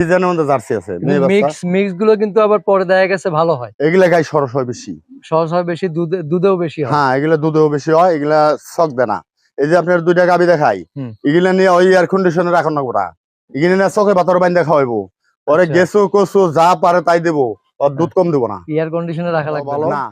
ডিজাইনের মধ্যে জার্সি আছে মিক্স মিক্সগুলো কিন্তু আবার পরে দেখা গেছে ভালো হয়। এগুলা সরস হয় বেশি। সহজ হয় বেশি দুধে দুধেও বেশি হয়। হ্যাঁ এগুলা দুধেও বেশি হয় এগুলা দেয় না। এই যে আপনার দুইটা গাবি দেখাই। এগুলা নিয়ে ওই এয়ার কন্ডিশনে রাখুন না গোটা এগুলো নিয়ে চোখে পাথর বাইন্দা খাওয়াইবো পরে আচ্ছা। কচু যা পারে তাই দেবো। ওর দুধ কম দেবো না। এয়ার কন্ডিশনে রাখা লাগবে না?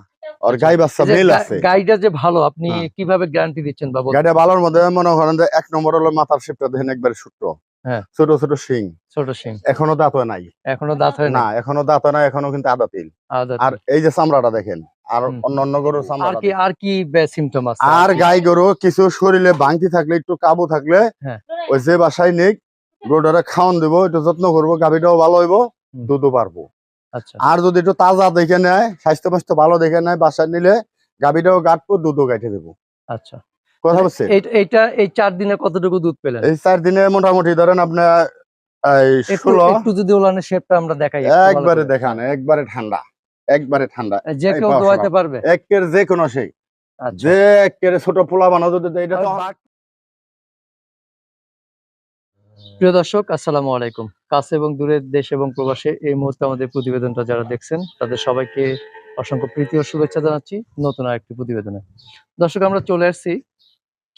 ওর গাই বাচ্চা এই মেল আছে। গাইটা যে ভালো আপনি হ্যাঁ। কীভাবে গ্যারান্টি দিচ্ছেন বা বলতে- গাড়িটা ভালোর মধ্যে মনে করেন যে এক নম্বর হলো মাথার শেপটা দেখেন একবারে ছোট্ট হ্যাঁ। ছোট ছোট শিং। ছোট সিং এখনও দাঁত হয় নাই। এখনও দাঁত হয় না না এখনও দাঁত হয় নাই এখনও কিন্তু আদা তিল। আর এই যে চামড়াটা দেখেন আর। অন্য অন্য গরুর আর কি আর কি সিমটম আছে? আর গাই গরু কিছু শরীরে ভাঙতি থাকলে একটু কাবু থাকলে হ্যাঁ। ওই যে বাসায় নিক গরুটারে খাওয়ান দেবো একটু যত্ন করব গাভীটাও ভালো হইব। দুধও পারব। আচ্ছা। আর যদি একটু তাজা দেখে নেয় স্বাস্থ্য মাস্থ্য ভালো দেখে নেয় বাসায় নিলে গাভীটাও গাঁটবো দুধও গাইতে দেবো। আচ্ছা। কথা হচ্ছে এই- এইটা এই চার দিনে কতটুকু দুধ পেলেন? এই চার দিনে মোটামুটি ধরেন আপনার একটু যদি ওলানের শেপটা আমরা দেখাই একবারে দেখান একবারে ঠান্ডা একবারে ঠান্ডা। যে কেউ দোয়াইতে পারবে। একের যে কোনো সেই। আচ্ছা। যে একের ছোট পোলা বানাও যদি এটা তো প্রিয় দর্শক আসসালামু আলাইকুম। কাছে এবং দূরের দেশ এবং প্রবাসে এই মুহূর্তে আমাদের প্রতিবেদনটা যারা দেখছেন তাদের সবাইকে অসংখ্য প্রীতি ও শুভেচ্ছা জানাচ্ছি নতুন আরেকটি প্রতিবেদনে। দর্শক আমরা চলে আসছি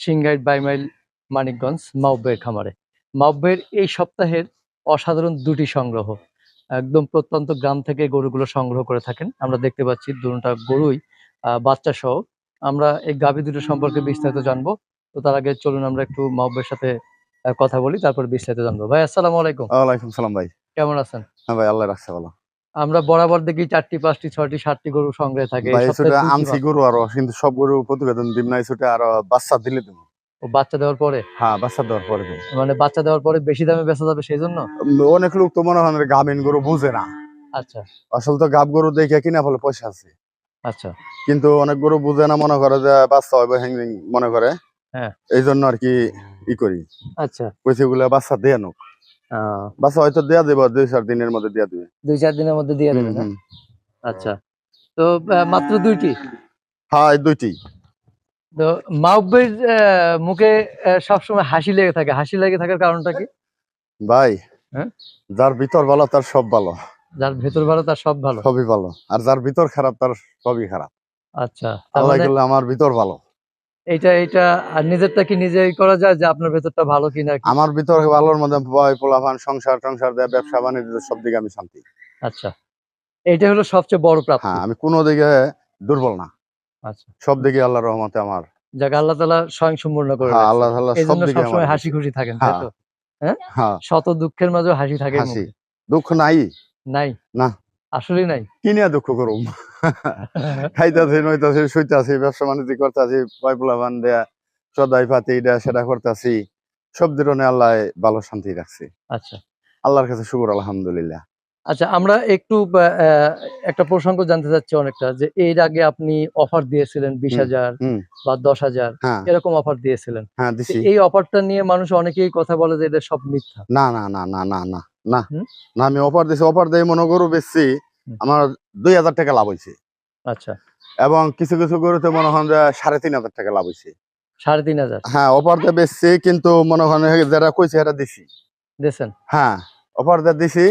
সিংগাইট বাইমাইল মানিকগঞ্জ মাউবের খামারে। মাউবের এই সপ্তাহের অসাধারণ দুটি সংগ্রহ। একদম প্রত্যন্ত গ্রাম থেকে গরুগুলো সংগ্রহ করে থাকেন। আমরা দেখতে পাচ্ছি দুটা গরুই আহ, বাচ্চা সহ আমরা এই গাভী দুটো সম্পর্কে বিস্তারিত জানব। তো তার আগে চলুন আমরা একটু মাউবের সাথে কথা বলি তারপর বিস্তারিত জানব। ভাই আসসালামু আলাইকুম। ওয়ালাইকুম সালাম ভাই। কেমন আছেন? হ্যাঁ ভাই আল্লাহ রাখছে ভালো। আমরা বরাবর দেখি চারটি পাঁচটি ছয়টি সাতটি গরু সংগ্রহে থাকে। বা- গরু আরও কিন্তু সব গরু প্রতিবেদন দিন নাই ছোটা আর বাচ্চা দিলে তুমি বাচ্চা দেওয়ার পরে? হ্যাঁ বাচ্চা দেওয়ার পরে মানে বাচ্চা দেওয়ার পরে বেশি দামে বেচা যাবে সেই জন্য অনেক লোক তো মনে হয় না গাভিন গরু বুঝে না। আচ্ছা। আসলে তো গাব গরু দেখে কিনা ফলে পয়সা আছে। আচ্ছা। কিন্তু অনেক গরু বুঝে না মনে করে যে বাচ্চা হবে হ্যাং মনে করে। হ্যাঁ। এই জন্য আর কি ই করি। আচ্ছা। পয়সা গুলা বাচ্চা দেয়া আহ, বাচ্চা হয়তো দেয়া দেবো দুই চার দিনের মধ্যে দেয়া দিবে। দুই চার দিনের মধ্যে দিয়ে হুম। আচ্ছা। তো আহ, মাত্র দুইটি? হ্যাঁ এই দুইটি। তো মাহবের মুখে আহ, সবসময় হাসি লেগে থাকে। হাসি লেগে থাকার কারণটা কি? ভাই হ্যাঁ? যার ভিতর ভালো তার সব ভালো। যার ভেতর ভালো তার সব ভালো? সবই ভালো। আর যার ভিতর খারাপ তার সবই খারাপ। আচ্ছা তার আল্লাহ মানে গেলে আমার ভিতর ভালো। এইটা এটা আর নিজেরটা কি নিজেই করা যায় যে আপনার ভেতরটা ভালো কিনা আমার ভিতর ভালোর মধ্যে ভয় পোলাপান সংসার টংসার দেয় ব্যবসা বাণিজ্য সব দিকে আমি শান্তি। আচ্ছা। এটা হলো সবচেয়ে বড় প্রাপ্তি। হ্যাঁ আমি কোনো দিকে দুর্বল না। আচ্ছা। সব দিকে আল্লাহ রহমতে আমার। যাকে আল্লাহ তালা স্বয়ং সম্পূর্ণ করে হ্যাঁ আল্লাহ তাআলা সব দিকে সবসময় আমার হাসি খুশি থাকেন তাই তো? হ্যাঁ? শত দুঃখের মাঝেও হাসি থাকে হাসি। দুঃখ নাই। নাই? না। আসলে নাই? কি নিয়ে দুঃখ করুম? খাইতেছি নইতাছি শুইতাছি ব্যবসা বাণিজ্য করতেছি ভয় পোলাপান দেয়া সদাই পাতি এটা সেটা করতেছি। সব ধরনের আল্লাহ ভালো শান্তি রাখছে। আচ্ছা। আল্লাহর কাছে শুকুর আলহামদুলিল্লাহ। আচ্ছা আমরা একটু একটা প্রসঙ্গ জানতে চাচ্ছি অনেকটা যে এর আগে আপনি অফার দিয়েছিলেন বিশ হাজার বা দশ হাজার হ্যাঁ। এরকম অফার দিয়েছিলেন। হ্যাঁ এই অফারটা নিয়ে মানুষ অনেকেই কথা বলে যে এটা সব মিথ্যা। না না না না না না। না আমি অফার দিছি অফার দিয়ে মনে বেচছি হুম। আমার দুই হাজার টাকা লাভ হয়েছে আচ্ছা। এবং কিছু কিছু গরুতে মনে হন যে সাড়ে তিন হাজার টাকা লাভ হয়েছে সাড়ে তিন হাজার? হ্যাঁ অফার দিয়ে বেচছি কিন্তু মনে হন যারা কইছে এটা দিছি। দিয়েছেন? হ্যাঁ অফার দিয়ে দিছি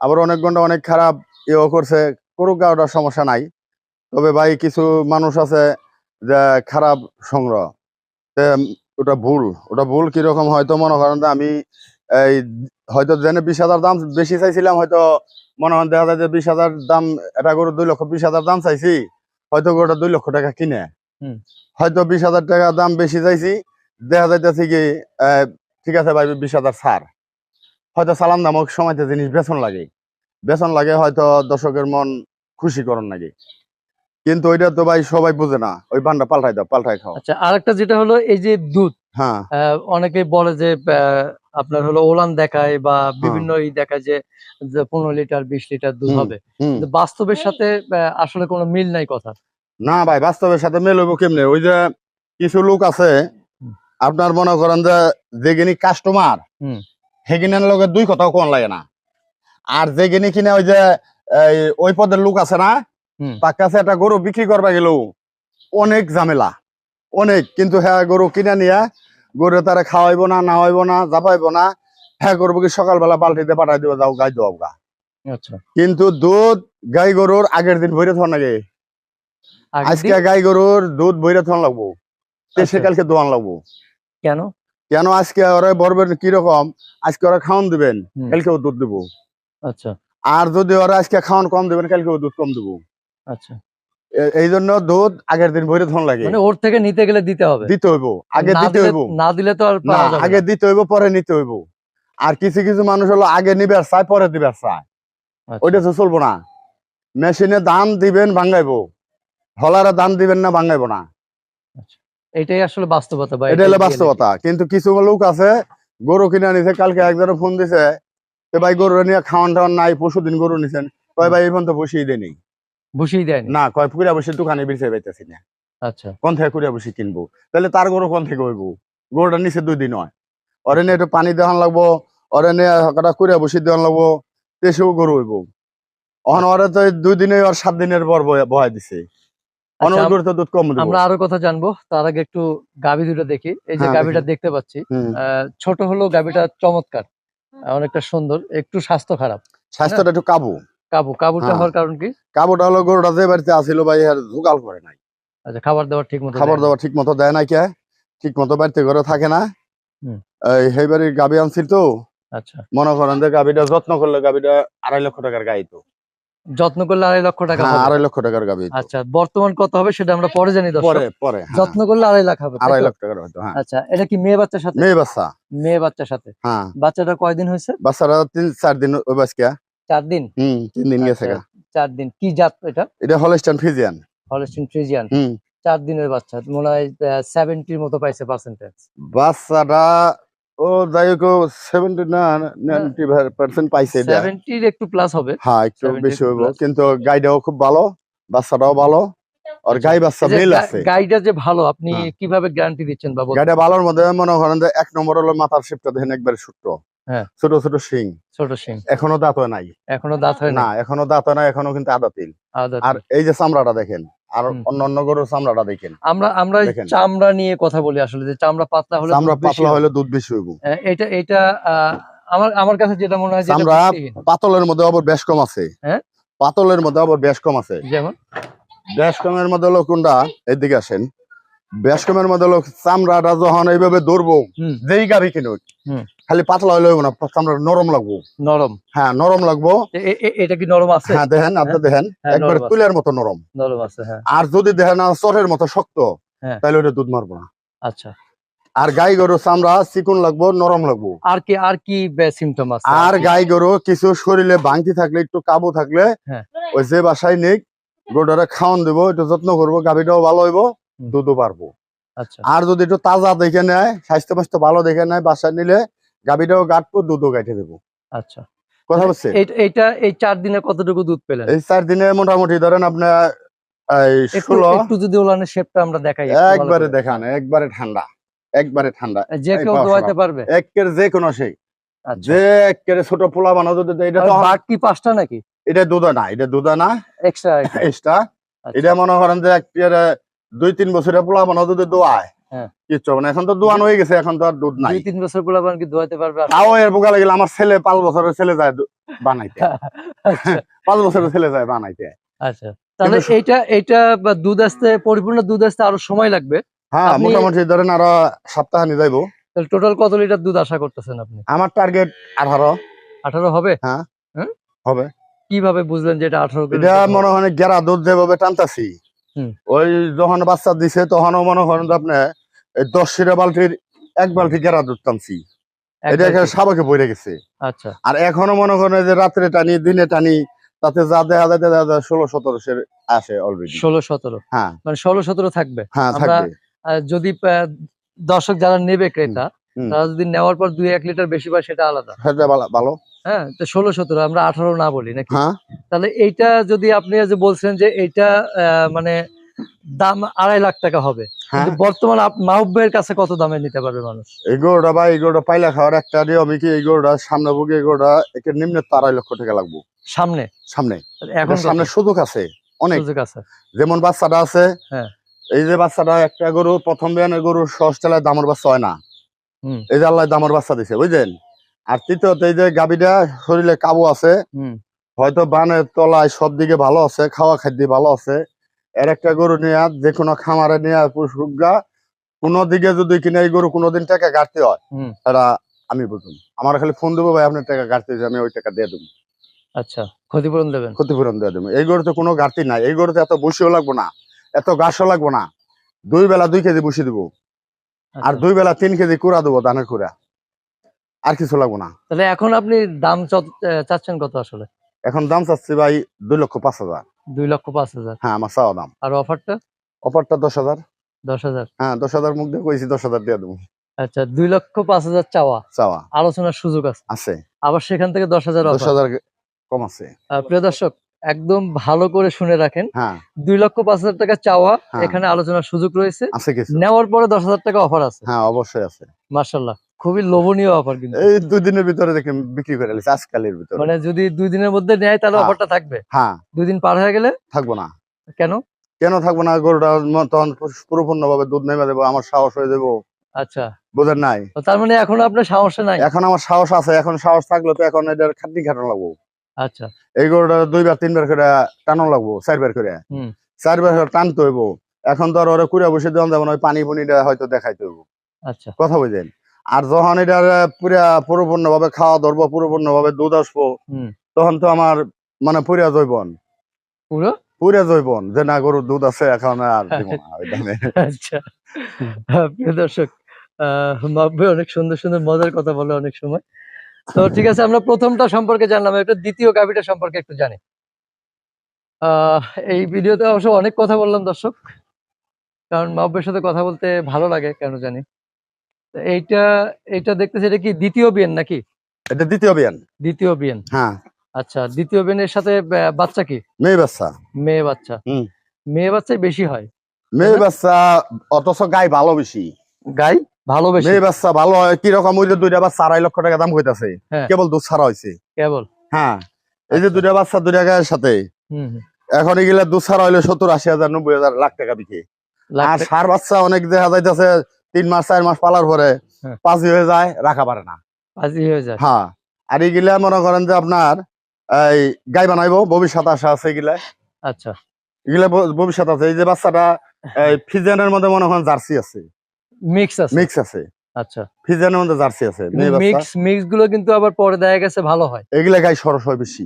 আবার অনেক ঘণ্টা অনেক খারাপ ইয়েও করছে করুক ওটার সমস্যা নাই। তবে ভাই কিছু মানুষ আছে যে খারাপ সংগ্রহ। ওটা ভুল ওটা ভুল কীরকম হয়তো মনে করেন যে আমি এই হয়তো জেনে বিশ হাজার দাম বেশি চাইছিলাম হয়তো মনে হয় দেখা যায় যে বিশ হাজার দাম এটা গরু দুই লক্ষ বিশ হাজার দাম চাইছি হয়তো গরুটা দুই লক্ষ টাকা কিনে। হুম। হয়তো বিশ হাজার টাকা দাম বেশি চাইছি দেখা যাইতেছে কি ঠিক আছে ভাই বিশ হাজার ছাড়। হয়তো সালাম দামক সময়তে জিনিস বেতন লাগে। বেতন লাগে হয়তো দর্শকের মন খুশি করন লাগে কিন্তু ওইটা তো ভাই সবাই বুঝে না ওই বান্ডা পাল্টাই দাও পাল্টাই খাও। আচ্ছা আরেকটা যেটা হলো এই যে দুধ হ্যাঁ। অনেকে বলে যে আপনার হলো ওলান দেখায় বা বিভিন্ন ই দেখায় যে পনেরো লিটার বিশ লিটার দুধ। হবে। বাস্তবের সাথে আসলে কোনো মিল নাই কথা। না ভাই বাস্তবের সাথে মেল হইব কেমনে? ওই যে কিছু লোক আছে আপনার মনে করেন যে যেগিনি কাস্টমার হুম। সেগিনের লগে দুই কথাও কোন লাগে না। আর যেগিনি কিনে ওই যে ওই পদের লোক আছে না তার কাছে একটা গরু বিক্রি করবা গেলেও অনেক ঝামেলা। অনেক কিন্তু হ্যাঁ গরু কিনে নিয়ে গরু তারা খাওয়াইবো না নাওয়াইবো না জাপাইবো না হ্যাঁ করব কি সকালবেলা বালতিতে পাঠাই দেবো যাও গাই দেবো গা। আচ্ছা। কিন্তু দুধ গাই গরুর আগের দিন ভরে থাকা লাগে। আজকে গাই গরুর দুধ ভরে থাকা লাগবো। সে আচ্ছা, কালকে দোয়ান লাগবো। কেন? কেন আজকে ওরা বরবেন কীরকম আজকে ওরা খাওয়ান দিবেন হুম, কালকেও দুধ দেবো। আচ্ছা। আর যদি ওরা আজকে খাওয়ান কম দেবেন কালকেও দুধ কম দেবো। আচ্ছা। এই জন্য দুধ আগের দিন ভরে থাকা লাগে। মানে ওর থেকে নিতে গেলে দিতে হবে। দিতে হইব আগে দিতে হইব। না দিলে তো আর পাওয়া যাবে আগে দিতে হইব পরে নিতে হইব। আর কিছু কিছু মানুষ হলো আগে নিবে আর চায় পরে দিবে আর চায়। আচ্ছা, ওইটা তো চলবো না। মেশিনে দান দিবেন ভাঙ্গাইবো হলারে দান দিবেন না ভাঙাইবো না। এটাই আসলে বাস্তবতা বা এটা হলো বাস্তবতা। কিন্তু কিছু লোক আছে গরু কিনে নিছে কালকে একজনে ফোন দিছে যে ভাই গরু নিয়ে খাওয়ান টাওয়ান নাই পরশু দিন গরু নিছেন। কয় ভাই এই পর্যন্ত বসিয়ে দেয়নি। বসিয়ে দেয় না? কয় কুড়িয়া বসে দোকানে বেঁচে পাইতেছি না। আচ্ছা। কোন থেকে কুড়িয়া বসে কিনবো? তাহলে তার গরু কোন থেকে হইব? গরুটা নিচে দুই দিন হয়। ওরে নিয়ে একটু পানি দেওয়ান লাগবো ওরে নিয়ে কটা কুড়িয়া বসে দেওয়ান লাগবো তেসেও গরু হইব। অহন ওরে তো দুই দিনে আর সাত দিনের পর বহাই দিছে। আচ্ছা, আমরা আরও কথা জানব। তার আগে একটু গাভী দুটো দেখি। এই যে হ্যাঁ, গাভীটা দেখতে পাচ্ছি ছোট হলো গাভীটা চমৎকার। অনেকটা সুন্দর একটু স্বাস্থ্য খারাপ। স্বাস্থ্যটা একটু কাবু। কাবু কাবুটা হ্যাঁ। হওয়ার কারণ কি? কাবুটা হলো গরুটা যে বাড়িতে আসিল ভাই আর জোগাল করে নাই। আচ্ছা খাবার দাবার ঠিক মতো খাবার দাবার ঠিক মতো দেয় নাই কে? ঠিক মতো বাড়িতে ঘরে থাকে না। সেই বাড়ির গাবি আনছিল তো। আচ্ছা। মনে করেন যে গাবিটা যত্ন করলে গাবিটা আড়াই লক্ষ টাকার গাই তো। যত্ন করলে আড়াই লক্ষ টাকা হ্যাঁ আড়াই লক্ষ টাকার গাবি আচ্ছা বর্তমান কত হবে সেটা আমরা পরে জানি পরে পরে হ্যাঁ। যত্ন করলে আড়াই লাখ হবে আড়াই? লাখ টাকার হয়তো হ্যাঁ। আচ্ছা এটা কি মেয়ে বাচ্চার সাথে? মেয়ে বাচ্চা। মেয়ে বাচ্চার সাথে। হ্যাঁ। বাচ্চাটা কয়দিন হয়েছে? বাচ্চারা তিন চার দিন ওই বাসকিয়া চার দিন? হুম তিন দিন গেছে আচ্ছা, চার দিন। কি জাত এটা? এটা হলস্টান ফিজিয়ান হলস্টিন ফ্রিজিয়ান হুম। চার দিনের বাচ্চা। মনে হয় সেভেন্টির মতো পাইছে পার্সেন্টেজ বাচ্চাটা ও যাই হোক সেভেন্টি না নাইনটি পার্সেন্ট পাইছে সেভেন্টির একটু প্লাস হবে। হ্যাঁ একটু বেশি হইব কিন্তু গাইটাও খুব ভালো বাচ্চাটাও ভালো। আর গাই বাচ্চা মেল আছে। গাইটা যে ভালো আপনি হ্যাঁ। কীভাবে গ্যারান্টি দিচ্ছেন বা বলতে- গাইটা ভালোর মধ্যে মনে করেন যে এক নম্বর হলো মাথার শেপটা দেখেন একবারে ছোট্ট হ্যাঁ। ছোট ছোট শিং। ছোট শিং। এখনও দাঁত হয় নাই। এখনও দাঁত হয় না না এখনও দাঁত হয় নাই এখনও কিন্তু আদা তিল। আর এই যে চামড়াটা দেখেন আর। অন্য অন্য গরুর চামড়াটা দেখেন। আমরা আমরা চামড়া নিয়ে কথা বলি আসলে যে চামড়া পাতলা হলে চামড়া পাতলা হলে দুধ বেশি হইব। আহ, এটা এটা আমার আমার কাছে যেটা মনে হয় চামড়া পাতলের মধ্যে আবার বেশ কম আছে। হ্যাঁ? পাতলের মধ্যে আবার বেশ কম আছে। যেমন? বেশ কমের মধ্যে হলো কোনটা? এদিকে আসেন। বেশ কমের মধ্যে হলো চামড়াটা যখন এইভাবে ধরবো যেই গাড়ি কিনুক খালি পাতলা হইলে না চামড়া নরম লাগবো। নরম। হ্যাঁ নরম লাগবো। এটা কি নরম আছে? হ্যাঁ দেখেন আপনি দেখেন হ্যাঁ, একবার তুলের মতো নরম। নরম আছে হ্যাঁ। আর যদি দেখেন না চরের মতো শক্ত হ্যাঁ। তাহলে ওটা দুধ মারবো না। আচ্ছা। আর গাই গরু চামড়া চিকুন লাগবো নরম লাগবো। আর কি আর কি সিমটম আছে? আর গাই গরু কিছু শরীরে ভাঙতি থাকলে একটু কাবু থাকলে হ্যাঁ। ওই যে বাসায় নিক গরুটারে খাওয়ান দেবো একটু যত্ন করব গাভিটাও ভালো হইব। দুধও পারব। আচ্ছা। আর যদি একটু তাজা দেখে নেয় স্বাস্থ্য মাস্থ্য ভালো দেখে নেয় বাসা নিলে গাভীটাও গাঁটবো দুধও গাইতে দেবো। আচ্ছা। কথা বলছে? এইটা এই চার দিনে কতটুকু দুধ পেলেন? এই চার দিনে মোটামুটি ধরেন আপনার এই ষোলো। একটু যদি ওলানের শেপটা আমরা দেখাই একবারে। দেখান একবারে ঠান্ডা একবারে ঠান্ডা। যে কেউ দোয়াইতে পারবে। একের যে কোনো সেই আচ্ছা। যে একের ছোট পোলা এটা তো পাঁচটা নাকি? এটা দুধা না এটা দুধা না এক্সট্রা এক্সট্রা এটা মনে করেন যে একেবারে দুই তিন বছরের পোলা বানাও যদি দোয়ায় হ্যাঁ। কিচ্ছু হবে না। এখন তো দোয়ান হয়ে গেছে এখন তো আর দুধ নাই। দুই তিন বছর পোলাপান কি দোয়াইতে পারবে তাও এর বোকা লাগলে আমার ছেলে পাঁচ বছরের ছেলে যায় বানাইতে। আচ্ছা। পাঁচ বছরের ছেলে যায় বানাইতে। আচ্ছা। তাহলে এইটা এইটা দুধ আসতে পরিপূর্ণ দুধ আসতে আরও সময় লাগবে। হ্যাঁ মোটামুটি ধরেন আরও সপ্তাহ নিয়ে যাইবো। তাহলে টোটাল কত লিটার দুধ আশা করতেছেন আপনি? আমার টার্গেট আঠারো। আঠারো হবে? হ্যাঁ। হবে। কীভাবে বুঝলেন যে এটা আঠারো এটা মনে হয় গেরা দুধ যেভাবে টানতাছি। ওই যখন বাচ্চা দিছে তখনও মনে করেন আপনি দশ সিরা বালতির এক বালতি গেরা দুধ টানছি। এটা সাবাকে বইরে গেছে। আচ্ছা। আর এখনও মনে করেন যে রাত্রে টানি দিনে টানি তাতে যা দেখা যায় দেখা যায় ষোলো সতেরো আসে অলরেডি ষোলো সতেরো। হ্যাঁ। মানে ষোলো সতেরো থাকবে। হ্যাঁ থাকবে। যদি দর্শক যারা নেবে ক্রেতা। তারা যদি নেওয়ার পর দুই এক লিটার বেশি পায় সেটা আলাদা। সেটা ভালো। হ্যাঁ? তো ষোলো সতেরো আমরা আঠারো না বলি নাকি? হ্যাঁ। তাহলে এইটা যদি আপনি যে বলছেন যে এইটা আহ, মানে দাম আড়াই লাখ টাকা হবে। হ্যাঁ। বর্তমান ভাইয়ের কাছে কত দামে নিতে পারবে মানুষ? এই গরুটা বা এই গরুটা পাইলা খাওয়ার একটা নিয়ম কি এই গরুটা সামনে বুকে এই গরুটা একে নিম্নে তো আড়াই লক্ষ টাকা লাগবো। সামনে? সামনে। এখন সামনে সুযোগ আছে অনেক। সুযোগ আছে। যেমন বাচ্চাটা আছে হ্যাঁ। এই যে বাচ্চাটা একটা গরু প্রথম বিয়ানের গরু সহজ চালায় দামর বাচ্চা হয় না। এই যে আল্লাহ দামর বাচ্চা দিছে বুঝলেন? আর তৃতীয়ত এই যে গাবিটা শরীরে কাবু আছে হয়তো বানের তলায় সব দিকে ভালো আছে খাওয়া খাদ্য ভালো আছে। এর একটা গরু নিয়ে যে কোনো খামারে নিয়ে সুগা কোনো দিকে যদি কিনে এই গরু কোনোদিন টাকা ঘাটতি হয় সেটা আমি বুঝুন। আমার খালি ফোন দেবো ভাই আপনার টাকা হয়েছে আমি ওই টাকা দিয়ে দেবো। আচ্ছা ক্ষতিপূরণ দেবেন? ক্ষতিপূরণ দিয়ে দেবো। এই গরুতে কোনো ঘাটতি নাই। এই গরুতে এত বসিও লাগবো না এত ঘাসও লাগবো না। দুই বেলা দুই কেজি বসি দেবো। আর আচ্ছা। দুই বেলা তিন কেজি কুড়া দেবো ধানের কুড়া। আর কিছু লাগবো না। তাহলে এখন আপনি দাম চাচ্ছেন কত আসলে? এখন দাম চাচ্ছি ভাই দুই লক্ষ পাঁচ হাজার। দুই লক্ষ পাঁচ হাজার? হ্যাঁ আমার চাওয়া দাম। আর অফারটা? অফারটা দশ হাজার। দশ হাজার? হ্যাঁ দশ হাজার মুখ দিয়ে কইছি দশ হাজার দিয়ে দেবো। আচ্ছা দুই লক্ষ পাঁচ হাজার চাওয়া? চাওয়া। আলোচনার সুযোগ আছে? আছে। আবার সেখান থেকে দশ হাজার দশ হাজার কম আছে। প্রিয় দর্শক একদম ভালো করে শুনে রাখেন। হ্যাঁ। দুই লক্ষ পাঁচ হাজার টাকা চাওয়া হ্যাঁ। এখানে আলোচনার সুযোগ রয়েছে। নেওয়ার পরে দশ হাজার টাকা অফার আছে? হ্যাঁ অবশ্যই আছে। মার্শাল্লাহ খুবই লোভনীয় অফার কিন্তু। এই দুই দিনের ভিতরে দেখে বিক্রি করে নিয়েছি আজকালের ভিতরে। মানে যদি দুই দিনের মধ্যে নেয় তাহলে হ্যাঁ। অফারটা থাকবে? হ্যাঁ। দুই দিন পার হয়ে গেলে? থাকব না। কেন? কেন থাকব না? গরুটা তখন পুরোপূর্ণ ভাবে দুধ নেমে দেবো আমার সাহস হয়ে দেবো আচ্ছা। বোঝেন নাই? তার মানে এখন আপনার সমস্যা নাই? এখন আমার সাহস আছে এখন সাহস থাকলে তো এখন এটার খাটনি খাটানো লাগবো। আচ্ছা। এই গরুটা দুইবার তিনবার করে টানো লাগবো চারবার করে। চারবার করে টানতে হইব। এখন তো আর ওরা কুড়া বসে দেওয়া যাবে না ওই পানি পুনিটা হয়তো দেখাইতে হইব। আচ্ছা। কথা বুঝেন? আর যখন এটা পুরা পরিপূর্ণ ভাবে খাওয়া ধরবো পরিপূর্ণ ভাবে দুধ আসব তখন তো আমার মানে পুরা জৈবন। পুরো? পুরা জৈবন যে না গরুর দুধ আছে এখন আর। আচ্ছা। প্রিয় দর্শক মাব্বে অনেক সুন্দর সুন্দর মজার কথা বলে অনেক সময়। তো ঠিক আছে আমরা প্রথমটা সম্পর্কে জানলাম এটা দ্বিতীয় গাভিটা সম্পর্কে একটু জানি। এই ভিডিওতে অবশ্য অনেক কথা বললাম দর্শক কারণ মাব্বের সাথে কথা বলতে ভালো লাগে কেন জানি। এইটা এটা দেখতেছি এটা কি দ্বিতীয় বিয়ান নাকি? এটা দ্বিতীয় বিয়ান। দ্বিতীয় বিয়েন? হ্যাঁ। আচ্ছা দ্বিতীয় বিয়ানের সাথে বাচ্চা কি? মেয়ে বাচ্চা। মেয়ে বাচ্চা। হুম। মেয়ে বাচ্চাই বেশি হয়। মেয়ে বাচ্চা অথচ গাই ভালো বেশি। গাই ভালো বেশি। মেয়ে বাচ্চা ভালো হয় কীরকম ওই যে দুইটা বাচ্চা আড়াই লক্ষ টাকা দাম হইতাছে। হ্যাঁ। কেবল দুধ ছাড়া হয়েছে কেবল? হ্যাঁ। এই যে। দুইটা বাচ্চা দুইটা গায়ের সাথে। এখন এগুলা দুধ ছাড়া হইলে সত্তর আশি হাজার নব্বই হাজার লাখ টাকা বিকে। আর সার বাচ্চা অনেক দেখা যাইতেছে তিন মাস চার মাস পালার পরে হ্যাঁ। পাঁচই হয়ে যায় রাখা পারে না। হয়ে যায়। হ্যাঁ আর এগুলা মনে করেন যে আপনার এই গাই বানাইবো ভবিষ্যৎ আশা আছে এগুলা। আচ্ছা। এগুলা ভবিষ্যৎ আছে এই যে বাচ্চাটা ফিজেনের মধ্যে মনে করেন জার্সি আছে। মিক্স আছে? মিক্স আছে। আচ্ছা। ফিজেনের মধ্যে জার্সি আছে মিক্স মিক্সগুলো কিন্তু আবার পরে দেখা গেছে ভালো হয়। এগুলা গাই সরস হয় বেশি।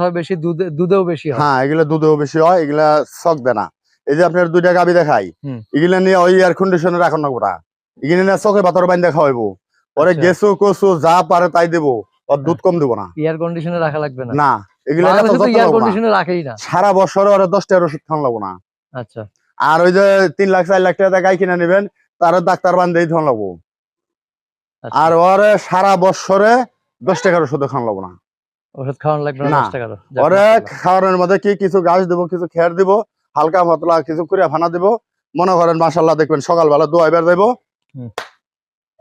হয় বেশি দুধে দুধেও বেশি হয়। হ্যাঁ এগুলা দুধেও বেশি হয় এগুলা শখ এই যে আপনার দুইটা গাবি দেখাই। এগুলা নিয়ে ওই এয়ার কন্ডিশনে রাখুন না গোটা। এগুলা নিয়ে চোখে বাতর বাইন দেখা হইব। পরে আচ্ছা। গেছু কচু যা পারে তাই দেবো ওর দুধ কম দেবো না। এয়ার কন্ডিশনে রাখা লাগবে না? না এগুলা এয়ার কন্ডিশনে রাখেই না। সারা বছরে ওরা দশ টাকার ওষুধ খাওয়ান লাগবো না। আচ্ছা। আর ওই যে তিন লাখ চার লাখ টাকা গাই কিনে নেবেন তার ডাক্তার বান্ধেই ধন লাগবো। আচ্ছা। আর ওরে সারা বছরে দশ টাকার ওষুধ খাওয়ান লাগবো না। ওষুধ খাওয়ানো লাগবে না ওরে। খাওয়ানোর মধ্যে কি কিছু গাছ দিব কিছু খেয়ার দিব হালকা পাতলা কিছু করে ফানা দিব। মনে করেন মাসাল্লাহ দেখবেন সকালবেলা দোয়াইবার যাইব হুম।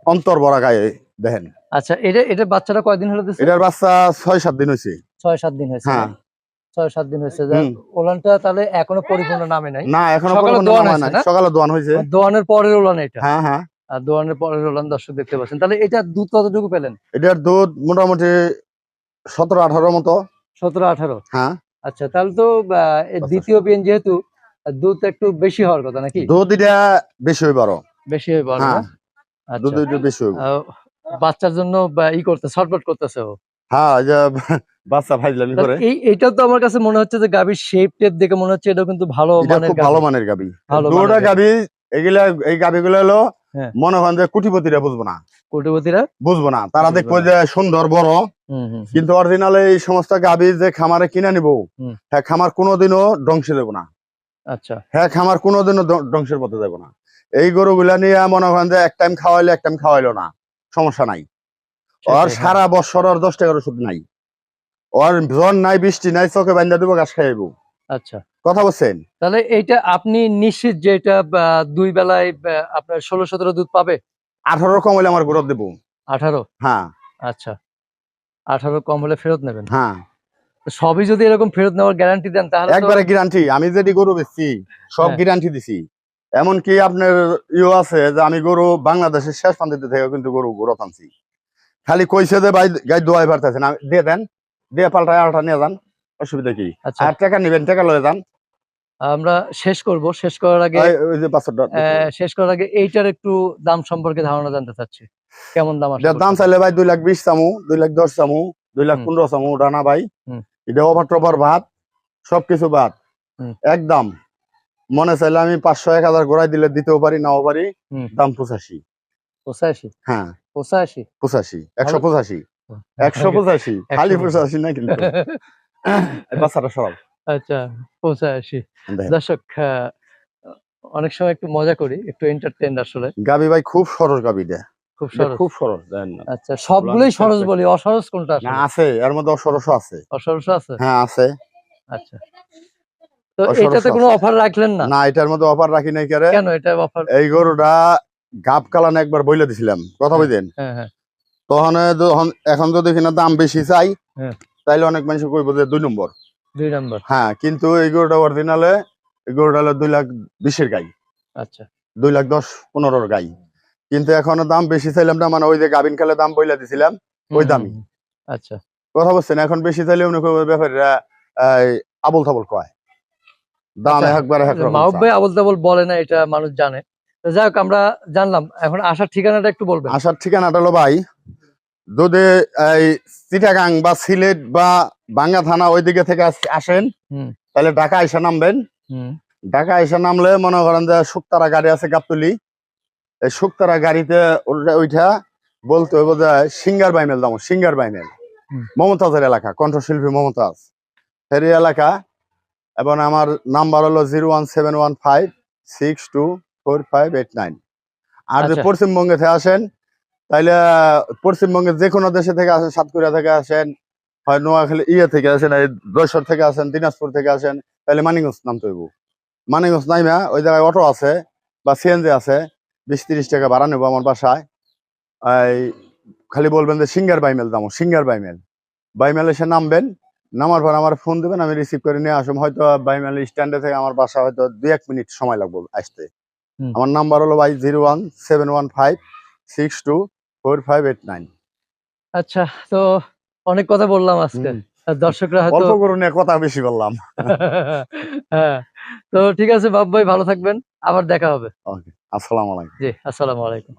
অন্তর বড়া গায়ে দেখেন। আচ্ছা এটা এটা বাচ্চাটা কয়দিন হলো এটার বাচ্চা ছয় সাত দিন হয়েছে ছয় সাত দিন হয়েছে। হ্যাঁ। ছয় সাত দিন হয়েছে। ওলানটা তাহলে এখনও পরিপূর্ণ নামে নাই। না এখনও সকালে দোয়ান হয়েছে দোয়ানের পরের ওলান এটা? হ্যাঁ হ্যাঁ। আর দোয়ানের পরের ওলান দর্শক দেখতে পাচ্ছেন। তাহলে এটা দুধ কতটুকু পেলেন? এটার দুধ মোটামুটি সতেরো আঠারো মতো। সতেরো আঠারো। হ্যাঁ। আচ্ছা তাহলে তো দ্বিতীয় বিয়েন যেহেতু দুধ একটু বেশি হওয়ার কথা নাকি? দুধ এটা বেশি হইব আরও। বেশি হয়ে পারবে হ্যাঁ দুধ আচ্ছা এটা বেশি হইব। আহ, বাচ্চার জন্য ই করতে ছটফট করতেছে ও? হ্যাঁ বাচ্চা ফাইজলামি করে। এই এইটাও তো আমার কাছে মনে হচ্ছে যে গাভীর শেপ টেপ দেখে মনে হচ্ছে এটা কিন্তু ভালো এটা মানের ভালো মানের গাবি ভালো দুটা গাবি এগুলা এই গাবি গুলো হলো হ্যাঁ। মনে করেন যে কুটিপতিরা বুঝব না। কোটিপতিরা? বুঝব না। তারা দেখব যে সুন্দর বড়। কিন্তু অরিজিনাল এই সমস্ত গাবি যে খামারে কিনে নিব হ্যাঁ খামার কোনোদিনও ধ্বংসে দেবো না। আচ্ছা। হ্যাঁ খামার কোনোদিনও ধ্ব- ধ্বংসের পথে যাব না। এই গরুগুলা নিয়ে মনে করেন যে এক টাইম খাওয়াইলে এক টাইম খাওয়াইলো না। সমস্যা নাই। ওর সেটাই, সারা বছর আর দশ টাকার ওষুধ নাই। ওর জ্বর নাই বৃষ্টি নাই চোখে বান্ধা দেবো গাছ খাইবো আচ্ছা। কথা বলছেন? তাহলে এইটা আপনি নিশ্চিত যে এটা দুই বেলায় আপনার ষোলো সতেরো দুধ পাবে? আঠারো কম হলে আমার গরু দেবো। আঠারো? হ্যাঁ। আচ্ছা। আঠারো কম হলে ফেরত নেবেন? হ্যাঁ। সবই যদি এরকম ফেরত নেওয়ার গ্যারান্টি দেন তাহলে একবারে গ্যারান্টি আমি যেটি গরু বেচছি সব। গ্যারান্টি দিছি। এমনকি আপনার ইয়ে আছে যে আমি গরু বাংলাদেশের শেষ প্রান্তিতে থেকে কিন্তু গরু গরু আনছি। খালি কইছে যে ভাই গাই দোয়াই পারতেছে না। দিয়ে দেন দিয়ে পাল্টায় আলটা নিয়ে যান অসুবিধা কি? আচ্ছা। আর টাকা নিবেন টাকা লয়ে যান। আমরা শেষ করব। শেষ করার আগে শেষ করার আগে এইটার একটু দাম সম্পর্কে ধারণা জানতে চাচ্ছি। কেমন দাম এটার দাম চাইলে ভাই দুই লাখ বিশ চামু দুই লাখ দশ চামু দুই লাখ। পনেরো চামু ডানা ভাই। এটা ওভার টপার ভাত সবকিছু ভাত। একদম মনে চাইলে আমি পাঁচশো এক হাজার ঘোরাই দিলে দিতেও পারি নাও পারি। দাম পঁচাশি। পঁচাশি? হ্যাঁ। পঁচাশি? পঁচাশি। একশো পঁচাশি। একশো পঁচাশি। খালি পঁচাশি। না কিন্তু। এই বাচ্চাটা সব আচ্ছা পঁচাশি দর্শক অনেক সময় একটু মজা করি একটু এন্টারটেন আসলে। গাবি ভাই খুব সরস গাবি দেয়। খুব সরস। খুব সরস আচ্ছা সবগুলোই সরস বলি অসরস কোনটা না আছে এর মধ্যে অসরস আছে। অসরস আছে? হ্যাঁ আছে। আচ্ছা। তো এটাতে কোনো অফার রাখলেন না? না এটার মধ্যে অফার রাখি নাই কেরে। কেন এটা অফার? এই গরুটা গাব কালান একবার বইলে দিছিলাম। কথা বুঝলেন হ্যাঁ হ্যাঁ। তখন এখন যদি কিনা দাম বেশি চাই হ্যাঁ। তাইলে অনেক মানুষ কইব যে দুই নম্বর। দুই নাম্বার হ্যাঁ কিন্তু এই গরুটা অরিজিনালে এই গরুটা হলো দুই লাখ বিশের গাই। আচ্ছা। দুই লাখ দশ পনেরোর গাই। কিন্তু এখনও দাম বেশি চাইলাম না মানে ওই যে গাবিন কালে দাম বইলা দিছিলাম ওই দামই। আচ্ছা। কথা বলছেন এখন বেশি চাইলে কইবে ব্যাপারীরা আবল তাবল কয় দাম আচ্ছা, একবার মাহবুব ভাই আবল তাবল বলে না এটা মানুষ জানে। যাই হোক আমরা জানলাম এখন আসার ঠিকানাটা একটু বলবেন। আসার ঠিকানাটা হলো ভাই যদি এই চিটাগাং বা সিলেট বা বাঙ্গা থানা ওই দিকে থেকে আসেন তাহলে ঢাকা এসে নামবেন। ঢাকা এসে নামলে মনে করেন যে শুক্তারা গাড়ি আছে গাবতলি। এই শুক্তারা গাড়িতে ওইটা- বলতে হইব যে সিঙ্গার বাইমেল দাম সিঙ্গার বাইমেল। মমতাজের এলাকা কণ্ঠশিল্পী মমতাজ। ফেরি এলাকা। এবং আমার নাম্বার হলো zero one seven one five six two four five eight nine. আর যদি আচ্ছা। পশ্চিমবঙ্গে থেকে আসেন তাইলে পশ্চিমবঙ্গের যে কোনো দেশে থেকে আসেন সাতক্ষীরা থেকে আসেন হয় নোয়াখালী ইয়ে থেকে আসেন এই যশোর থেকে আসেন দিনাজপুর থেকে আসেন তাহলে মানিগঞ্জ নামতে হইব। মানিগঞ্জ নাইমা ওই জায়গায় অটো আছে বা সিএনজি আছে বিশ তিরিশ টাকা ভাড়া নেব আমার বাসায়। এই খালি বলবেন যে সিঙ্গার বাইমেল দাম সিঙ্গার বাইমেল। বাইমেল এসে নামবেন নামার পর আমার ফোন দেবেন আমি রিসিভ করে নিয়ে আসুন হয়তো বাইমেল স্ট্যান্ডে থেকে আমার বাসা হয়তো দুই এক মিনিট সময় লাগবে আসতে। আমার নাম্বার হলো ভাই zero one seven one five six two four five eight nine আচ্ছা তো অনেক কথা বললাম আজকে। দর্শকরা হয়তো অল্প কথা বেশি বললাম। হ্যাঁ তো ঠিক আছে বাবু ভাই ভালো থাকবেন। আবার দেখা হবে। আসসালামু আলাইকুম। জি আসসালামু আলাইকুম।